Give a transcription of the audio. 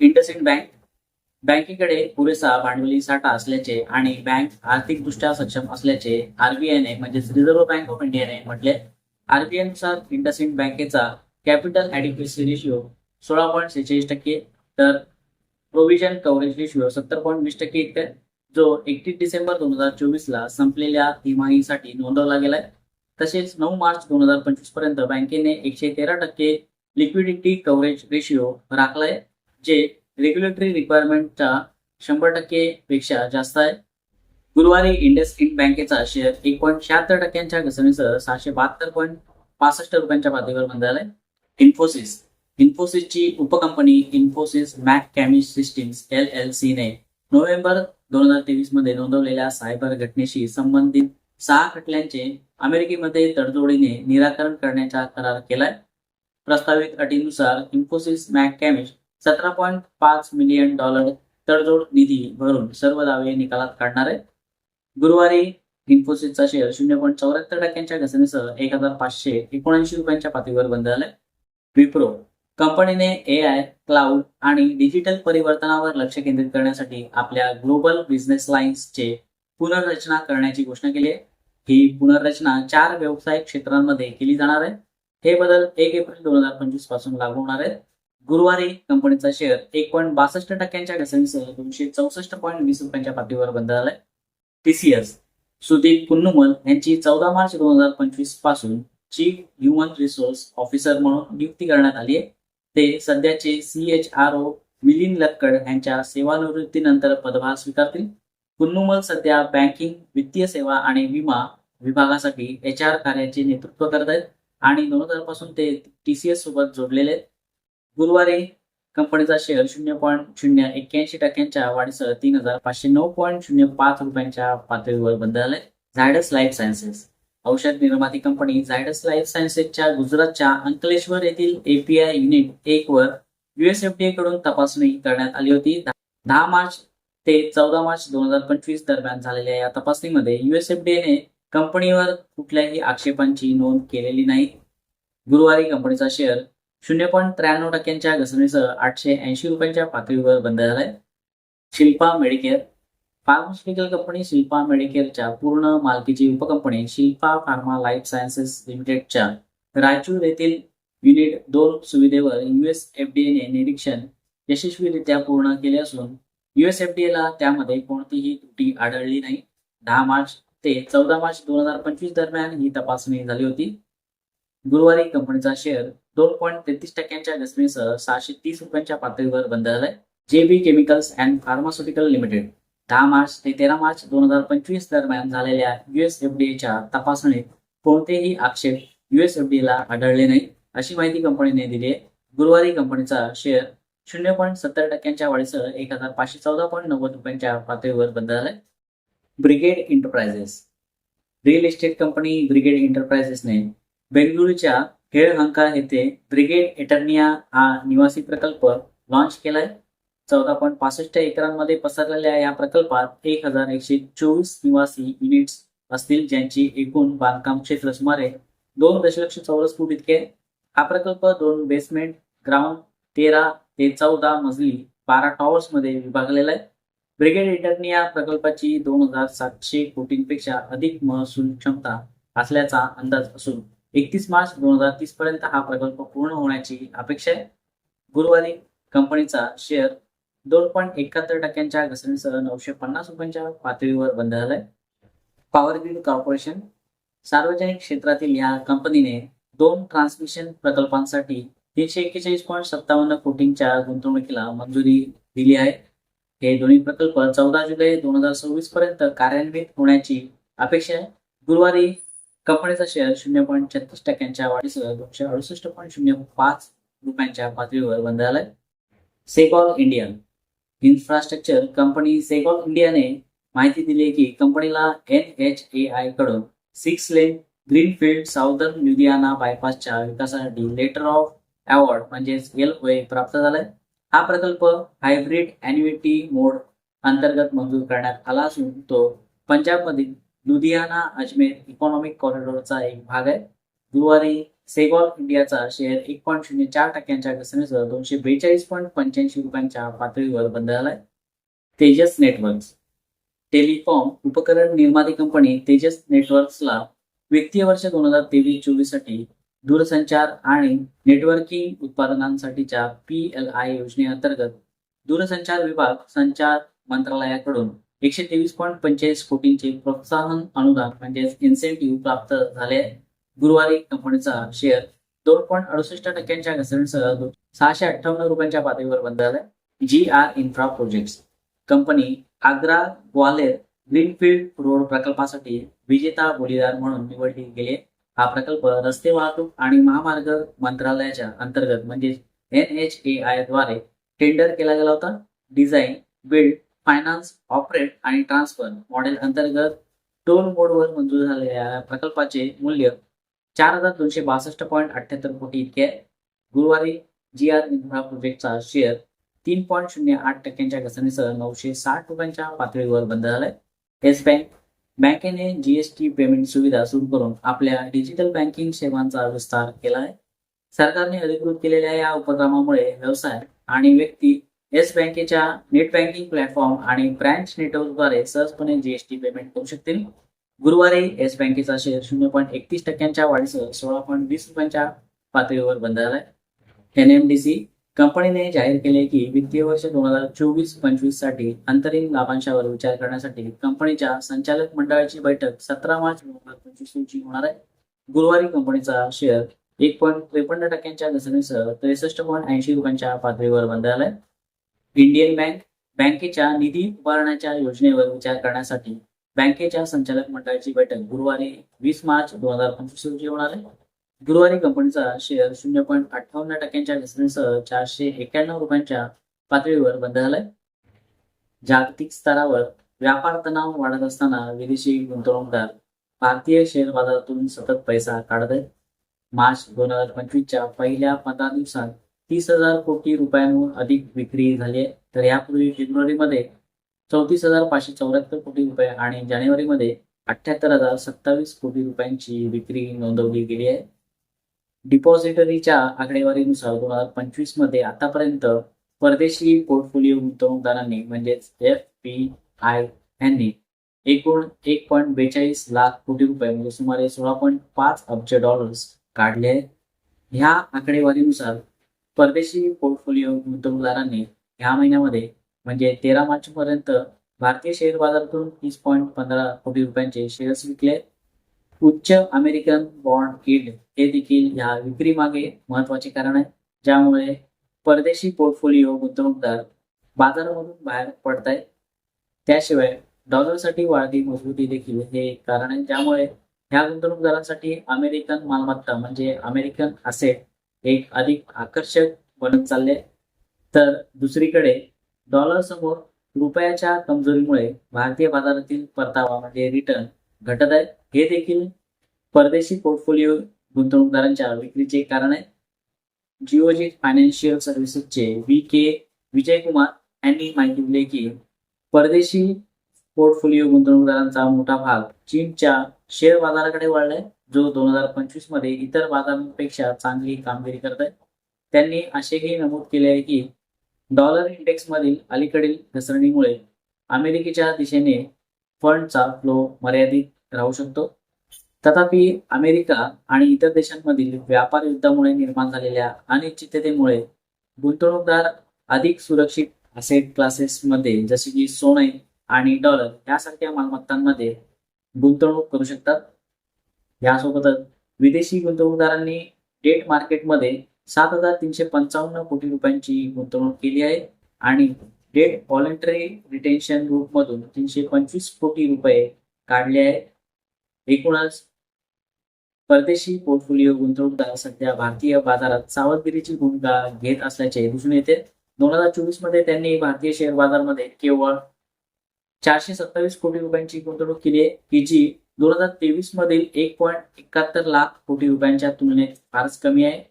IndusInd bank बँकेकडे पुरेसा भांडवली साठा असल्याचे आणि बँक आर्थिकदृष्ट्या सक्षम असल्याचे आरबीआयने म्हणजेच रिझर्व्ह बँक ऑफ इंडियाने म्हटले. आरबीआयनुसार इंडसइंड बँकेचा कॅपिटल ॲडिक्वेसी रेशिओ सोळा पॉईंट सेहेचाळीस टक्के तर प्रोव्हिजन कव्हरेज रेशिओ सत्तर पॉईंट वीस टक्के इतके जो एकतीस डिसेंबर दोन हजार चोवीस ला संपलेल्या तिमाहीसाठी नोंदवला गेलाय. तसेच नऊ मार्च दोन हजार पंचवीसपर्यंत बँकेने एकशे तेरा टक्के लिक्विडिटी कव्हरेज रेशिओ राखलाय जे रेग्युलेटरी रिक्वायरमेंटच्या शंभर टक्के पेक्षा जास्त आहे. गुरुवारी इंडस इंड बँकेचा शेअर एक पॉईंट शहात्तर टक्क्यांच्या घसरणीसह सहाशे बहात्तर पॉईंट पासष्ट रुपयांच्या पातळीवर बंद झालाय इन्फोसिस इन्फोसिसची उपकंपनी Infosys McCamish systems L L C ने नोव्हेंबर दोन हजार तेवीसमध्ये नोंदवलेल्या सायबर घटनेशी संबंधित सहा खटल्यांचे अमेरिकेमध्ये तडजोडीने निराकरण करण्याचा करार केलाय. प्रस्तावित अटीनुसार इन्फोसिस मॅक कॅमिश सतरा पॉईंट पाच मिलियन डॉलर तडजोड निधी भरून सर्व दावे निकालात काढणार आहे. गुरुवारी इन्फोसिसचा शेअर शून्य पॉईंट चौऱ्याहत्तर टक्क्यांच्या घसरणीसह एक हजार पाचशे एकोणऐंशी रुपयांच्या पातळीवर बंद झालाय. विप्रो कंपनीने ए आय क्लाउड आणि डिजिटल परिवर्तनावर लक्ष केंद्रित करण्यासाठी आपल्या ग्लोबल बिझनेस लाईन्सचे पुनर्रचना करण्याची घोषणा केली आहे. ही पुनर्रचना चार व्यवसाय क्षेत्रांमध्ये केली जाणार आहे. हे बदल एक एप्रिल दोन हजार पंचवीसपासून लागू होणार आहेत. गुरुवारी कंपनीचा शेअर एक पॉईंट बासष्ट टक्क्यांच्या घसरणीसह दोनशे चौसष्ट पॉईंट वीस रुपयांच्या पातळीवर बंद झालाय. टीसीएस सुदीप कुन्नुमल यांची चौदा मार्च दोन हजार पंचवीसपासून चीफ ह्युमन रिसोर्स ऑफिसर म्हणून नियुक्ती करण्यात आली आहे. ते सध्याचे C H R O Milind Lakkad यांच्या सेवानिवृत्तीनंतर पदभार स्वीकारतील. कुन्नुमल सध्या बँकिंग वित्तीय सेवा आणि विमा विभागासाठी एच आर कार्याचे नेतृत्व करत आहेत आणि दोन हजारपासून ते एस सोबत जोडलेले आहेत. गुरुवारी कंपनीचा शेअर शून्य पॉईंट शून्य एक्क्याऐंशी टक्क्यांच्या वाढीसह तीन हजार पाचशे नऊ पॉईंट शून्य पाच रुपयांच्या पातळीवर बंद झाले झायडस लाईफ सायन्सेस. औषध निर्माती कंपनी झायडस लाईफ सायन्सेसच्या गुजरातच्या अंकलेश्वर येथील एपीआय युनिट एक वर युएसएफडीए कडून तपासणी करण्यात आली होती. दहा मार्च ते चौदा मार्च दोन हजार पंचवीस दरम्यान झालेल्या या तपासणीमध्ये युएसएफडीएने कंपनीवर कुठल्याही आक्षेपांची नोंद केलेली नाही. गुरुवारी कंपनीचा शेअर शून्य पॉईंट त्र्याण्णव टक्क्यांच्या घसरणीसह आठशे ऐंशी रुपयांच्या पातळीवर बंद झालाय. Shilpa Medicare pharmaceutical company Shilpa मेडिकेअरच्या पूर्ण मालकीची उपकंपनी शिल्पा फार्मा लाईफ सायन्सेस लिमिटेडच्या रायचूर येथील युनिट दोन सुविधेवर युएस एफडीएने निरीक्षण यशस्वीरित्या पूर्ण केले असून युएस एफडीएला त्यामध्ये कोणतीही त्रुटी आढळली नाही. दहा मार्च ते चौदा मार्च दोन हजार पंचवीस दरम्यान ही तपासणी झाली होती. गुरुवारी कंपनीचा शेअर दोन पॉईंट तेहतीस टक्क्यांच्या घसरणीसह सहाशे तीस रुपयांच्या पातळीवर बंद झालाय. J B chemicals and pharmaceutical limited दहा मार्च ते तेरा मार्च दोन हजार पंचवीस दरम्यान झालेल्या युएस एफडीएच्या तपासणीत कोणतेही आक्षेप युएस एफडीएला आढळले नाही अशी माहिती कंपनीने दिली आहे. गुरुवारी कंपनीचा शेअर शून्य पॉईंट सत्तर टक्क्यांच्या वाढीसह एक हजार पाचशे चौदा पॉईंट नव्वद रुपयांच्या पातळीवर बंद झालाय Brigade Enterprises. Real estate company Brigade एंटरप्राइजेसने बेंगळुरूच्या खेळहंका येथे ब्रिगेड एटर्निया हा निवासी प्रकल्प लॉन्च केलाय. चौदा पॉईंट पासष्ट एकरांमध्ये पसरलेल्या या प्रकल्पात एक हजार एकशे चोवीस निवासी युनिट्स असतील ज्यांची एकूण बांधकाम क्षेत्र सुमारे दोन दशलक्ष चौरस फूट इतके हा प्रकल्प दोन बेसमेंट ग्राउंड तेरा ते चौदा मजली बारा टॉवर्समध्ये विभागलेला आहे. ब्रिगेड इंटरने या प्रकल्पाची दोन हजार सातशे कोटींपेक्षा अधिक महसूल क्षमता असल्याचा अंदाज असून एकतीस मार्च दोन हजार तीस पर्यंत हा प्रकल्प पूर्ण होण्याची अपेक्षा आहे. गुरुवारी कंपनीचा शेअर दोन पॉईंट एकाहत्तर टक्क्यांच्या घसरणीसह नऊशे पन्नास रुपयांच्या पातळीवर बंद झालाय. पॉवर ग्रीड कॉर्पोरेशन सार्वजनिक क्षेत्रातील या कंपनीने दोन ट्रान्समिशन प्रकल्पांसाठी तीनशे एक्केचाळीस पॉईंट सत्तावन्न कोटींच्या गुंतवणुकीला मंजुरी दिली आहे. हे दोन्ही प्रकल्प चौदा जुलै दोन हजार सव्वीस पर्यंत कार्यान्वित होण्याची अपेक्षा आहे. गुरुवारी कंपनीचा शेअर शून्य पॉईंट छत्तीस टक्क्यांच्या वाढीसह दोनशे अडुसष्ट पॉईंट शून्य पाच रुपयांच्या पातळीवर बंद झालाय. Ceigall India infrastructure company Ceigall इंडियाने माहिती दिली आहे की कंपनीला N H A आयकडून six lane greenfield southern Ludhiana बायपासच्या विकासासाठी लेटर ऑफ अवॉर्ड म्हणजेच एल ओ ए प्राप्त झालाय. हा प्रकल्प हायब्रिड अॅन्युटी मोड अंतर्गत मंजूर करण्यात आला असून तो पंजाबमधील लुधियाना अजमेर इकॉनॉमिक कॉरिडॉरचा एक भाग आहे. गुरुवारी सेगॉल इंडियाचा शेअर एक पॉईंट शून्य चार टक्क्यांच्या घसरणीसह दोनशे बेचाळीस पॉईंट पंच्याऐंशी रुपयांच्या पातळीवर बंद झालाय तेजस नेटवर्क्स टेलिकॉम उपकरण निर्माती कंपनी तेजस नेटवर्क्सला वित्तीय वर्ष दोन हजार तेवीस चोवीससाठी दूरसंचार आणि नेटवर्किंग उत्पादनांसाठीच्या पी एल आय योजनेअंतर्गत दूरसंचार विभाग संचार मंत्रालयाकडून एकशे तेवीस पॉईंट पंचेचाळीस कोटींचे प्रोत्साहन अनुदान म्हणजेच इन्सेंटिव्ह प्राप्त झाले आहे. गुरुवारी कंपनीचा शेअर दोन पॉईंट अडुसष्ट टक्क्यांच्या घसरणीसह सहाशे अठ्ठावन्न रुपयांच्या पातळीवर बंद झालाय. G R infra projects company Agra Gwalior greenfield road प्रकल्पासाठी विजेता बोलीदार म्हणून निवडली गेली हा प्रकल्प रस्ते वाहतूक आणि महामार्ग मंत्रालयाच्या अंतर्गत म्हणजे एन एच ए आयद्वारे टेंडर केला गेला होता. डिझाईन बिल्ड फायनान्स ऑपरेट आणि ट्रान्सफर मॉडेल अंतर्गत टोल मोडवर मंजूर झालेल्या प्रकल्पाचे मूल्य चार हजार दोनशे बासष्ट पॉईंट अठ्याहत्तर कोटी इतके आहे. गुरुवारी जी आर इन्फ्रा प्रोजेक्टचा शेअर तीन पॉईंट शून्य आठ टक्क्यांच्या घसरणीसह नऊशे साठ रुपयांच्या पातळीवर बंद झालाय. येस बँक बँकेने जीएसटी पेमेंट सुविधा सुरू करून आपल्या डिजिटल बँकिंग सेवांचा विस्तार केला आहे. सरकारने अधिकृत केलेल्या या उपक्रमामुळे व्यवसाय आणि व्यक्ती येस बँकेच्या नेट बँकिंग प्लॅटफॉर्म आणि ब्रँच नेटवर्कद्वारे सहजपणे जीएसटी पेमेंट करू शकतील. गुरुवारी येस बँकेचा शेअर शून्य पॉईंट एकतीस टक्क्यांच्या वाढीसह सोळा पॉईंट वीस रुपयांच्या पातळीवर बंद झालाय एनएमडीसी कंपनीने जाहीर केले की वित्तीय वर्ष दोन हजार चोवीस पंचवीससाठी अंतरिम लाभांशावर विचार करण्यासाठी कंपनीच्या संचालक मंडळाची बैठक सतरा मार्च दोन हजार पंचवीस रोजी होणार आहे. गुरुवारी कंपनीचा शेअर एक पॉईंट त्रेपन्न टक्क्यांच्या घसरणीसह त्रेसष्ट पॉईंट ऐंशी रुपयांच्या पातळीवर बंद झालाय इंडियन बँक बँकेच्या निधी उभारण्याच्या योजनेवर विचार करण्यासाठी बँकेच्या संचालक मंडळाची बैठक गुरुवारी वीस मार्च दोन हजार पंचवीस रोजी होणार आहे. गुरुवारी कंपनीचा शेअर शून्य पॉईंट अठ्ठावन्न टक्क्यांच्या घसरणीसह चारशे एक्क्याण्णव रुपयांच्या पातळीवर बंद झालाय. जागतिक स्तरावर व्यापार तणाव वाढत असताना विदेशी गुंतवणूकदार भारतीय शेअर बाजारातून सतत पैसा काढत आहेत. मार्च दोन हजार पंचवीसच्या पहिल्या पंधरा दिवसात तीस हजार कोटी रुपयांहून अधिक विक्री झाली आहे. तर यापूर्वी फेब्रुवारीमध्ये चौतीस हजार पाचशे चौऱ्याहत्तर कोटी रुपये आणि जानेवारीमध्ये अठ्याहत्तर हजार सत्तावीस कोटी रुपयांची विक्री नोंदवली गेली आहे. डिपॉझिटरीच्या आकडेवारीनुसार दोन हजार पंचवीसमध्ये आतापर्यंत परदेशी पोर्टफोलिओ गुंतवणूकदारांनी म्हणजेच एफ पी आय यांनी एकूण एक पॉईंट बेचाळीस लाख कोटी रुपये म्हणजे सुमारे सोळा पॉईंट पाच अब्ज डॉलर्स काढले आहेत. ह्या आकडेवारीनुसार परदेशी पोर्टफोलिओ गुंतवणूकदारांनी ह्या महिन्यामध्ये म्हणजे तेरा मार्च पर्यंत भारतीय शेअर बाजारातून तीस पॉईंट पंधरा कोटी रुपयांचे शेअर्स विकले. उच्च अमेरिकन बॉन्ड किल्ड हे देखील या विक्री मागे महत्त्वाचे कारण आहे. ज्यामुळे परदेशी पोर्टफोलिओ गुंतवणूकदार बाजारामधून बाहेर पडत आहेत त्याशिवाय डॉलरसाठी वाढती मजबूती देखील हे एक कारण आहे. ज्यामुळे ह्या गुंतवणूकदारांसाठी अमेरिकन मालमत्ता म्हणजे अमेरिकन असेट एक अधिक आकर्षक बनत चालले. तर दुसरीकडे डॉलर समोर रुपयाच्या कमजोरीमुळे भारतीय बाजारातील परतावा म्हणजे रिटर्न घटत आहे. हे देखील परदेशी पोर्टफोलिओ गुंतवणूकदारांच्या विक्रीचे कारण आहे. Geojit Financial Services V K Vijay Kumar यांनी माहिती दिली की परदेशी पोर्टफोलिओ गुंतवणूकदारांचा मोठा भाग चीनच्या शेअर बाजाराकडे वळलाय जो दोन हजार पंचवीसमध्ये इतर बाजारांपेक्षा चांगली कामगिरी करत आहे. त्यांनी असेही नमूद केले आहे की डॉलर इंडेक्स मधील अलीकडील घसरणीमुळे अमेरिकेच्या दिशेने फंडचा फ्लो मर्यादित राहू शकतो. तथापि अमेरिका आणि इतर देशांमधील व्यापार युद्धामुळे निर्माण झालेल्या अनिश्चिततेमुळे गुंतवणूकदार अधिक सुरक्षित असेट क्लासेसमध्ये जसे की सोने आणि डॉलर यासारख्या मालमत्तांमध्ये गुंतवणूक करू शकतात. यासोबतच विदेशी गुंतवणूकदारांनी डेट मार्केटमध्ये सात हजार तीनशे पंचावन्न कोटी रुपयांची गुंतवणूक केली आहे. आणि डेट व्हॉलंटरी रिटेन्शन ग्रुपमधून तीनशे पंचवीस कोटी रुपये काढले आहेत. एकूणच परदेशी पोर्टफोलिओ गुंतवणूकदार सध्या भारतीय बाजारात सावधगिरीची भूमिका घेत असल्याचे दिसून येते. दोन हजार चोवीसमध्ये त्यांनी भारतीय शेअर बाजारमध्ये केवळ चारशे सत्तावीस कोटी रुपयांची गुंतवणूक केली आहे की जी दोन हजार तेवीस मधील एक पॉईंट एकाहत्तर लाख कोटी रुपयांच्या तुलनेत फारच कमी आहे.